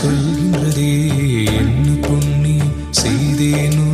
சொல்கின்றதே. என்ன புண்ணியம் செய்தேனோ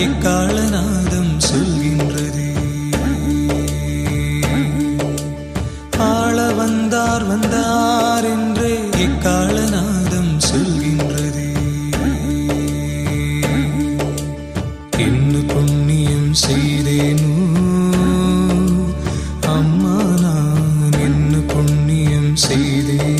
என்றே சொல்கின்றது. ஆள வந்தார் வந்தார் என்றே இக்காலநாதம் சொல்கின்றது. என்ன புண்ணியம் செய்தேனோ? அம்மா நான் என்ன புண்ணியம் செய்தேன்?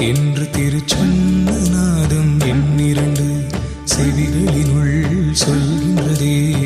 என்று திருச்சொன்ன நாதம் எண்ணிரண்டு செவிகளினுள் சொல்கின்றதே.